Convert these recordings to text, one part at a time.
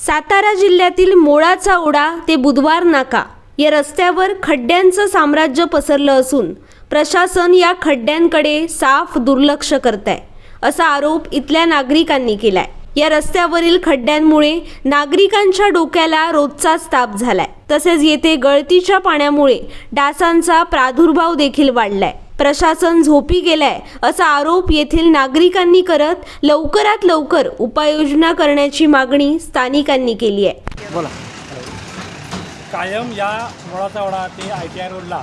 सातारा जिल्ह्यातील मोळाचा ओढा ते बुधवार नाका या रस्त्यावर खड्ड्यांचं साम्राज्य पसरलं असून प्रशासन या खड्ड्यांकडे साफ दुर्लक्ष करत आहे असा आरोप इथल्या नागरिकांनी केलाय. या रस्त्यावरील खड्ड्यांमुळे नागरिकांच्या डोक्याला रोजचाच ताप झालाय. तसेच येथे गळतीच्या पाण्यामुळे डासांचा प्रादुर्भाव देखील वाढलाय. प्रशासन झोपी गेलाय असा आरोप येथील नागरिकांनी करत लवकरात लवकर उपाययोजना करण्याची मागणी स्थानिकांनी केली आहे. बोला. कायम या मुळाचा वडा ते आय टी आय रोडला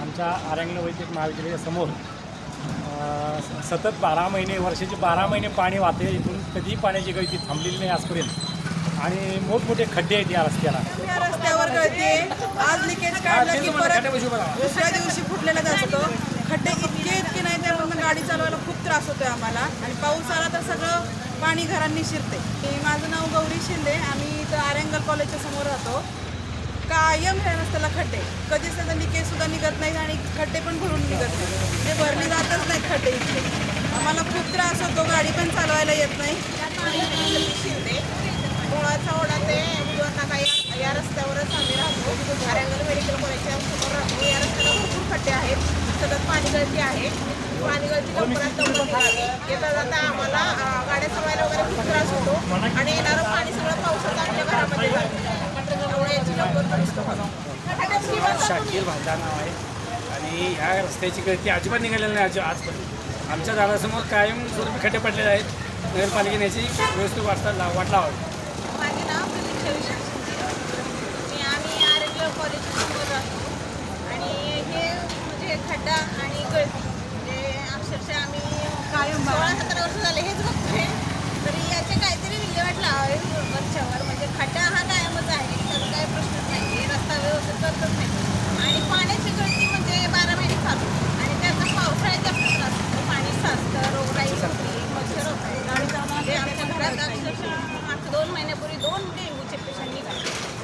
आमच्या आरंगल वैद्यक महाविद्यालयासमोर अं, स- सतत बारा महिने वर्षाचे बारा महिने पाणी वाहते इथून कधीही पाण्याची गळती थांबलेली नाही आजपर्यंत. आणि मोठमोठे खड्डे आहेत या रस्त्याला. या रस्त्यावर गळते आज लिकेज काढलं की परत दुसऱ्या दिवशी फुटलेलाच असतो खड्डे इतके इतके नाही त्यामुळे गाडी चालवायला खूप त्रास होतोय आम्हाला. आणि पाऊस आला तर सगळं पाणी घरांनी शिरते. माझं नाव गौरी शिंदे. आम्ही इथं आर्यंगल कॉलेजच्या समोर राहतो. कायम ह्या रस्त्याला खड्डे. कधीच त्याचा लिकेज सुद्धा निघत नाही आणि खड्डे पण भरून निघत नाही. ते भरले जातच नाही खड्डे इथे. आम्हाला खूप त्रास होतो. गाडी पण चालवायला येत नाही. शिंदे गोळाचा ओढा ते नाका या या रस्त्यावरच आम्ही राहतो. आर्यंगल मेडिकल कॉलेजच्या समोर राहतो. या रस्त्याला भरपूर खड्डे आहेत. गळती आहे. आणि गळती लवकरात लवकर निघावी येता जाता आम्हाला गाड्या सवायला वगैरे खूप त्रास होतो. आणि येणारं पाणी सगळं पावसाचं आमच्या घरामध्ये जातं त्यामुळे याची लवकर दुरुस्त व्हावी. शाकीर भांडा नाव आहे. आणि ह्या रस्त्याची गळती अजिबात निघालेली नाही अजिबात आजपर्यंत. आमच्या दारासमोर कायम स्वरूपी खड्डे पडलेले आहेत. नगरपालिकेने याची व्यवस्थित वाटता ला वाट लावावी माझे नाव प्रतीक्षा विशाल शिंदे. मी आम्ही आरोग्य कॉलेजच्या समोर राहतो आणि हे म्हणजे खड्डा आणि गळती म्हणजे अक्षरशः आम्ही कायम सोळा सतरा वर्ष झाले हेच बघतोय तरी याचे काहीतरी विल्हेवाट लावावी वरच्यावर म्हणजे खड्डा हा कायमच आहे त्याचा काही प्रश्नच नाही हे रस्ता व्यवस्थित करतच नाही आणि पाण्याची गळती म्हणजे बारा महिने चालू आणि त्याचा पावसाळ्यात जास्त त्रास होतो पाणी साचतं रोगराई होती मच्छर होते म्हणजे आमच्या घरात अक्षरशः मागच्या दोन महिन्यापूर्वी दोन डेंग्यूचे पेशंट निघाले.